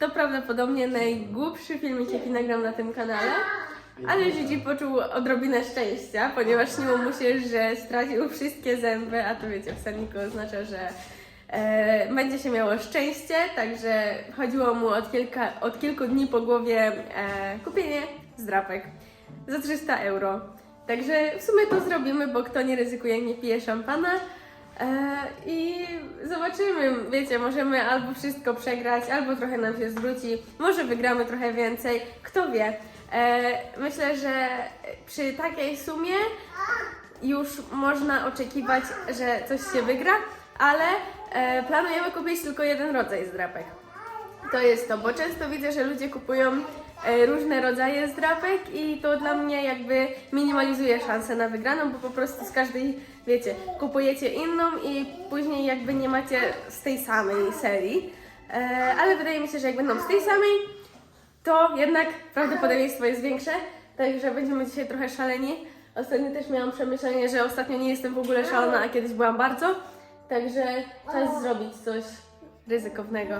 To prawdopodobnie najgłupszy filmik, jaki nagram na tym kanale. Ale Gigi poczuł odrobinę szczęścia, ponieważ śniło mu się, że stracił wszystkie zęby, a to wiecie, w serniku oznacza, że e, będzie się miało szczęście, także chodziło mu od, kilka, od kilku dni po głowie e, kupienie zdrapek za 300 euro. Także w sumie to zrobimy, bo kto nie ryzykuje, nie pije szampana. E, I zobaczymy, wiecie, możemy albo wszystko przegrać, albo trochę nam się zwróci, może wygramy trochę więcej, kto wie. E, myślę, że przy takiej sumie już można oczekiwać, że coś się wygra, ale e, planujemy kupić tylko jeden rodzaj zdrapek. To jest to, bo często widzę, że ludzie kupują e, różne rodzaje zdrapek i to dla mnie jakby minimalizuje szanse na wygraną, bo po prostu z każdej, wiecie, kupujecie inną i później jakby nie macie z tej samej serii. E, ale wydaje mi się, że jak będą z tej samej, to jednak prawdopodobieństwo jest większe, także będziemy dzisiaj trochę szaleni. Ostatnio też miałam przemyślenie, że ostatnio nie jestem w ogóle szalona, a kiedyś byłam bardzo, także czas zrobić coś ryzykownego.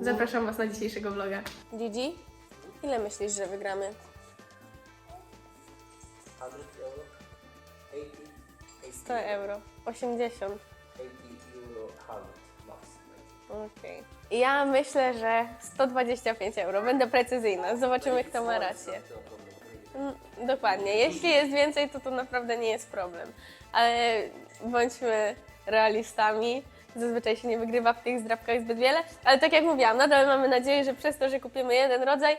Zapraszam Was na dzisiejszego vloga. Gigi, ile myślisz, że wygramy? 100 euro, 80, 80, 100 euro. 80. 80 euro, 100 max. Okej. Ja myślę, że 125 euro. Będę precyzyjna. Zobaczymy, kto ma rację. Mm, Dokładnie. Jeśli jest więcej, to to naprawdę nie jest problem. Ale bądźmy realistami. Zazwyczaj się nie wygrywa w tych zdrabkach zbyt wiele. Ale tak jak mówiłam, nadal mamy nadzieję, że przez to, że kupimy jeden rodzaj,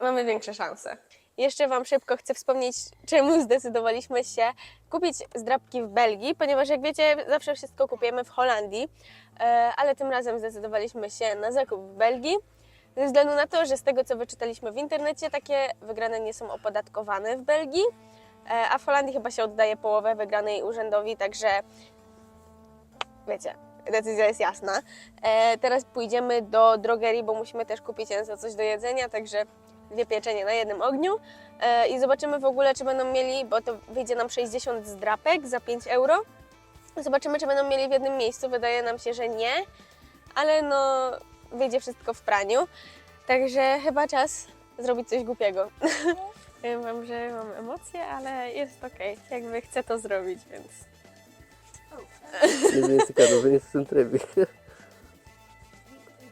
mamy większe szanse. Jeszcze Wam szybko chcę wspomnieć, czemu zdecydowaliśmy się kupić zdrabki w Belgii, ponieważ jak wiecie, zawsze wszystko kupujemy w Holandii, e, ale tym razem zdecydowaliśmy się na zakup w Belgii. Ze względu na to, że z tego co wyczytaliśmy w internecie, takie wygrane nie są opodatkowane w Belgii, e, a w Holandii chyba się oddaje połowę wygranej urzędowi, także wiecie, decyzja jest jasna. E, teraz pójdziemy do drogerii, bo musimy też kupić Enzo coś do jedzenia, także dwie pieczenie na jednym ogniu e, i zobaczymy w ogóle, czy będą mieli, bo to wyjdzie nam 60 zdrapek za 5 euro. Zobaczymy, czy będą mieli w jednym miejscu. Wydaje nam się, że nie, ale no wyjdzie wszystko w praniu. Także chyba czas zrobić coś głupiego. Powiem Wam, że mam emocje, ale jest okej. Jakby chcę to zrobić, więc Nie wiem, ciekawe, nie jestem trebi. We, we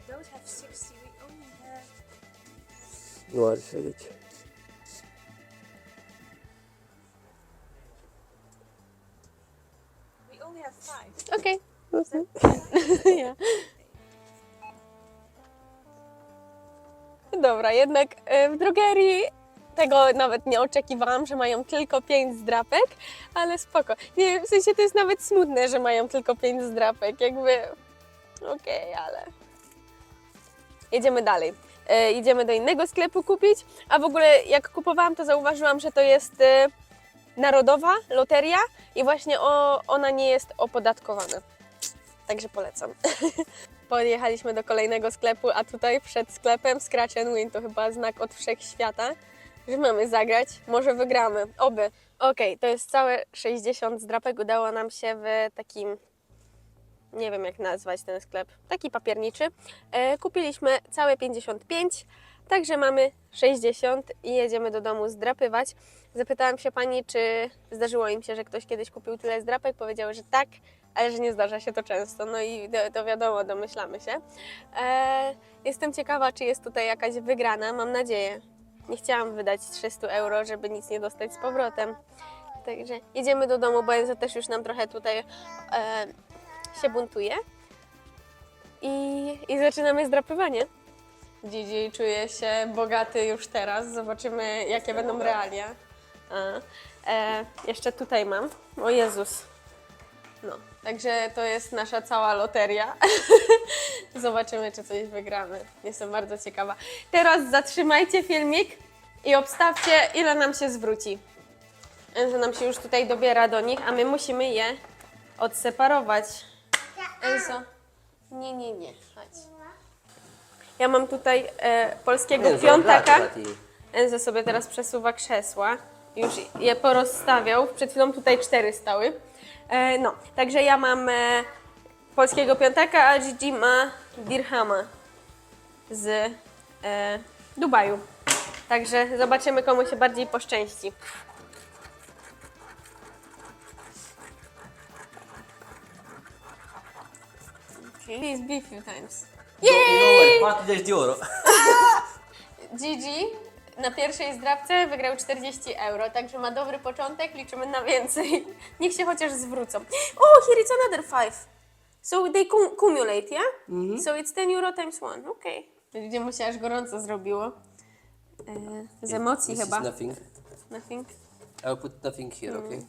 don't have 60, we only have. No ładnie siedzieć. We only have five. okej. Ja. Dobra, jednak e, w drogerii tego nawet nie oczekiwałam, że mają tylko 5 zdrapek, ale spoko. Nie, w sensie to jest nawet smutne, że mają tylko 5 zdrapek, jakby okej, ale jedziemy dalej. E, idziemy do innego sklepu kupić, a w ogóle jak kupowałam, to zauważyłam, że to jest e, narodowa loteria i właśnie o, ona nie jest opodatkowana. Także polecam. Podjechaliśmy do kolejnego sklepu, a tutaj przed sklepem Scratch Win to chyba znak od wszechświata, że mamy zagrać. Może wygramy. Oby. Okej, to jest całe 60 zdrapek. Udało nam się w takim nie wiem jak nazwać ten sklep, taki papierniczy. E, kupiliśmy całe 55, także mamy 60 i jedziemy do domu zdrapywać. Zapytałam się pani, czy zdarzyło im się, że ktoś kiedyś kupił tyle zdrapek. Powiedziały, że tak, ale że nie zdarza się to często. No i to, to wiadomo, domyślamy się. E, jestem ciekawa, czy jest tutaj jakaś wygrana. Mam nadzieję. Nie chciałam wydać 300 euro, żeby nic nie dostać z powrotem. Także jedziemy do domu, bo Enzo też już nam trochę tutaj e, się buntuje. I, I zaczynamy zdrapywanie. Gigi czuje się bogaty już teraz. Zobaczymy, jakie będą realia. A, e, jeszcze tutaj mam. O Jezus. No, także to jest nasza cała loteria. Zobaczymy, czy coś wygramy. Jestem bardzo ciekawa. Teraz zatrzymajcie filmik i obstawcie, ile nam się zwróci. Enzo nam się już tutaj dobiera do nich, a my musimy je odseparować. Enzo, nie, nie, nie, chodź. Ja mam tutaj e, polskiego piątaka. Enzo sobie teraz przesuwa krzesła. Już je porozstawiał. Przed chwilą tutaj cztery stały. E, no, także ja mam e, polskiego piątaka, a Gigi ma dirhama. z e, Dubaju. Także zobaczymy, komu się bardziej poszczęści. Please be few times. Yay! 40 euro. Gigi na pierwszej zdrabce wygrał 40 euro, także ma dobry początek, liczymy na więcej. Niech się chociaż zwrócą. Oh, here is another five. So they cum- cumulate, yeah? So it's 10 euro times one, okay. Gdzie mu się aż gorąco zrobiło. E, z emocji This chyba. is nothing. Nothing. I'll put nothing here, okay?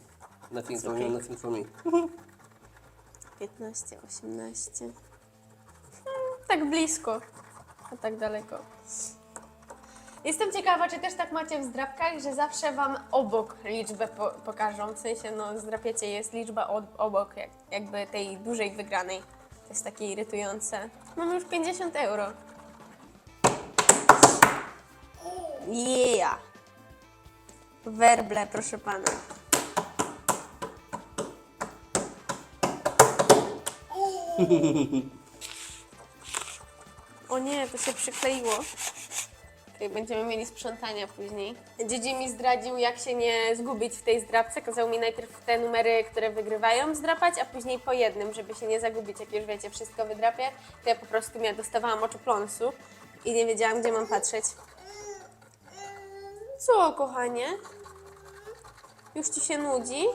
Nothing for okay. you, nothing for me. 15, 18. Hmm, tak blisko, a tak daleko. Jestem ciekawa, czy też tak macie w zdrabkach, że zawsze Wam obok liczbę po pokażą. W sensie, no, zdrapiecie, jest liczba od, obok, jak, jakby tej dużej wygranej. To jest takie irytujące. Mamy już 50 euro. Yeah! Werble, proszę Pana. O nie, to się przykleiło. Będziemy mieli sprzątania później. Dziedzic mi zdradził, jak się nie zgubić w tej zdrabce. Kazał mi najpierw te numery, które wygrywają, zdrapać, a później po jednym, żeby się nie zagubić. Jak już wiecie, wszystko wydrapię, to ja po prostu dostawałam oczopląsu i nie wiedziałam, gdzie mam patrzeć. Co, kochanie? Już ci się nudzi?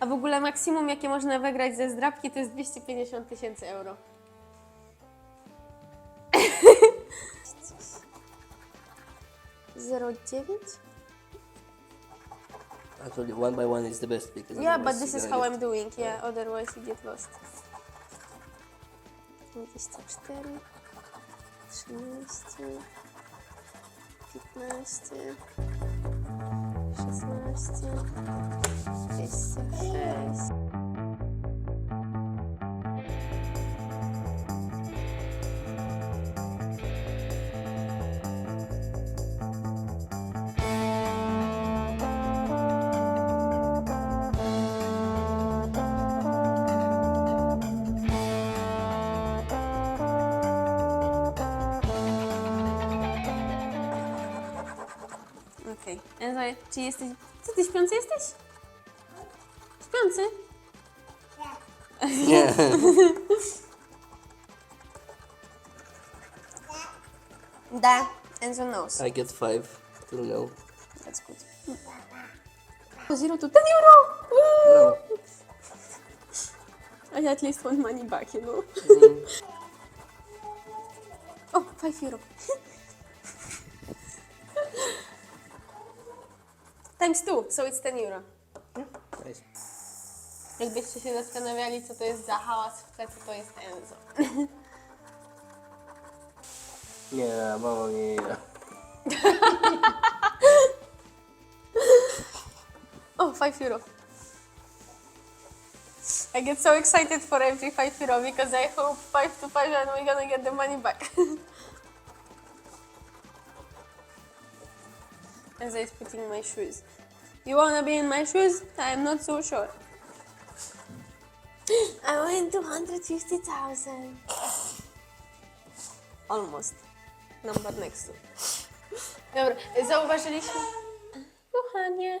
A w ogóle maksimum, jakie można wygrać ze zdrabki, to jest 250 tysięcy euro. Zero dziewięć? Actually, one by one is the best because Yeah, but otherwise this you're is how I'm doing. Yeah, otherwise you get lost. 24, 13, 15, 16, 16, 6. Zoe, czy jesteś... Co ty, śpiący jesteś? Śpiący? Nie. Da. And your nose. I get five till now. That's good. Zero to 10 euro! Woo! I at least want money back, you know. Mm. oh, 5 euro. Times 2, so it's 10 euro. Nice. Jakbyście się zastanawiali, co to jest za hałas w tle, to to jest Enzo. Nie, mama nie. Oh, 5 euro. I get so excited for every 5 euro because I hope 5 to 5 and we're gonna get the money back. As I putting my shoes. You wanna be in my shoes? I'm not so sure. I win 250,000. Almost. Number next to. Dobra, zauważyliśmy... Kochanie.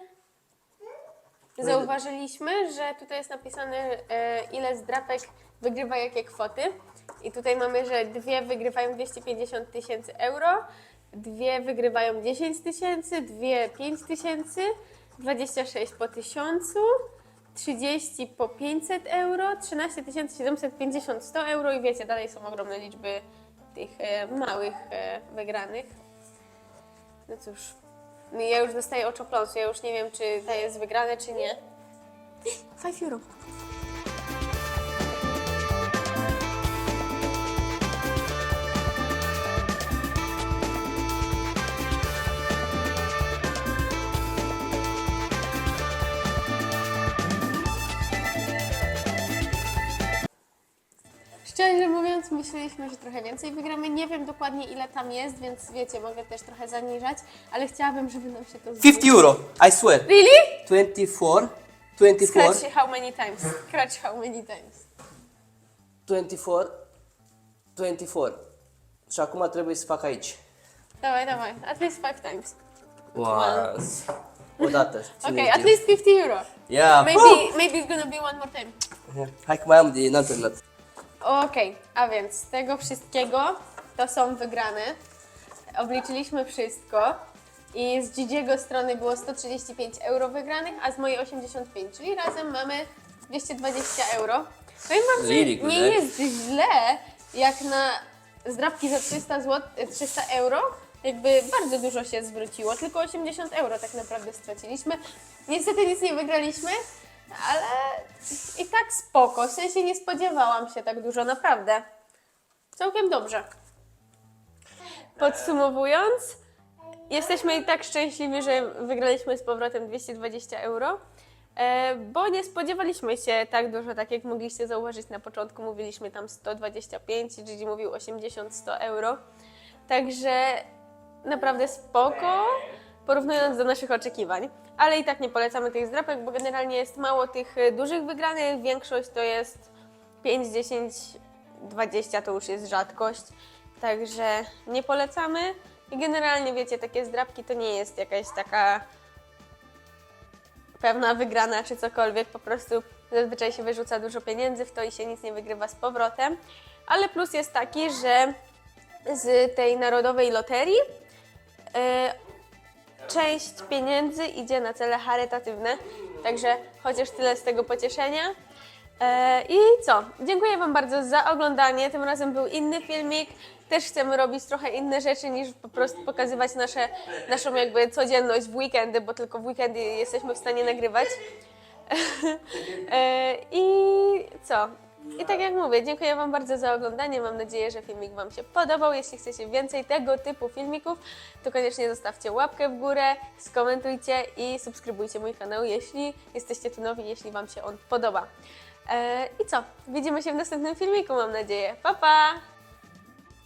Zauważyliśmy, że tutaj jest napisane, e, ile zdrapek wygrywa jakie kwoty. I tutaj mamy, że dwie wygrywają 250 tysięcy euro, dwie wygrywają 10 tysięcy, dwie 5 tysięcy, 26 po 1000, 30 po 500 euro, 13 750 100 euro i wiecie, dalej są ogromne liczby tych e, małych e, wygranych. No cóż, no ja już dostaję oczopląsu, ja już nie wiem, czy to jest wygrane, czy nie. 5 euro. Mówiąc, myśleliśmy, że trochę więcej wygramy. Nie wiem dokładnie ile tam jest, więc wiecie, mogę też trochę zaniżać, ale chciałabym, żeby nam się to 50 euro, I swear. Really? 24, 24, Scratch how many times? Scratch how many times? 24, 24. Și acum trebuie să fac aici. Dawaj, dawaj. At least five times. Once. Odată. Cine Okay, știe? at least 50 euro. Yeah. Maybe, maybe it's gonna be one more time. Hai că mai am din altă dată. Okej, a więc z tego wszystkiego to są wygrane. Obliczyliśmy wszystko i z Gigiego strony było 135 euro wygranych, a z mojej 85, czyli razem mamy 220 euro. Wam, że Really good, nie jest źle, jak na zdrabki za 300, zł, 300 euro, jakby bardzo dużo się zwróciło, tylko 80 euro tak naprawdę straciliśmy. Niestety nic nie wygraliśmy, ale i tak spoko, w sensie nie spodziewałam się tak dużo, naprawdę. Całkiem dobrze. Podsumowując, jesteśmy i tak szczęśliwi, że wygraliśmy z powrotem 220 euro, e, bo nie spodziewaliśmy się tak dużo, tak jak mogliście zauważyć na początku, mówiliśmy tam 125, Gigi mówił 80-100 euro, także naprawdę spoko, porównując do naszych oczekiwań. Ale i tak nie polecamy tych zdrapek, bo generalnie jest mało tych e, dużych wygranych, większość to jest 5, 10, 20 to już jest rzadkość, także nie polecamy. I generalnie wiecie, takie zdrapki to nie jest jakaś taka pewna wygrana czy cokolwiek, po prostu zazwyczaj się wyrzuca dużo pieniędzy w to i się nic nie wygrywa z powrotem. Ale plus jest taki, że z tej narodowej loterii e, część pieniędzy idzie na cele charytatywne, także chociaż tyle z tego pocieszenia. E, I co? Dziękuję Wam bardzo za oglądanie. Tym razem był inny filmik. Też chcemy robić trochę inne rzeczy niż po prostu pokazywać nasze, naszą jakby codzienność w weekendy, bo tylko w weekendy jesteśmy w stanie nagrywać. E, I co? I tak jak mówię, dziękuję Wam bardzo za oglądanie. Mam nadzieję, że filmik Wam się podobał. Jeśli chcecie więcej tego typu filmików, to koniecznie zostawcie łapkę w górę, skomentujcie i subskrybujcie mój kanał, jeśli jesteście tu nowi, jeśli Wam się on podoba. E, I co? Widzimy się w następnym filmiku, mam nadzieję. Pa, pa!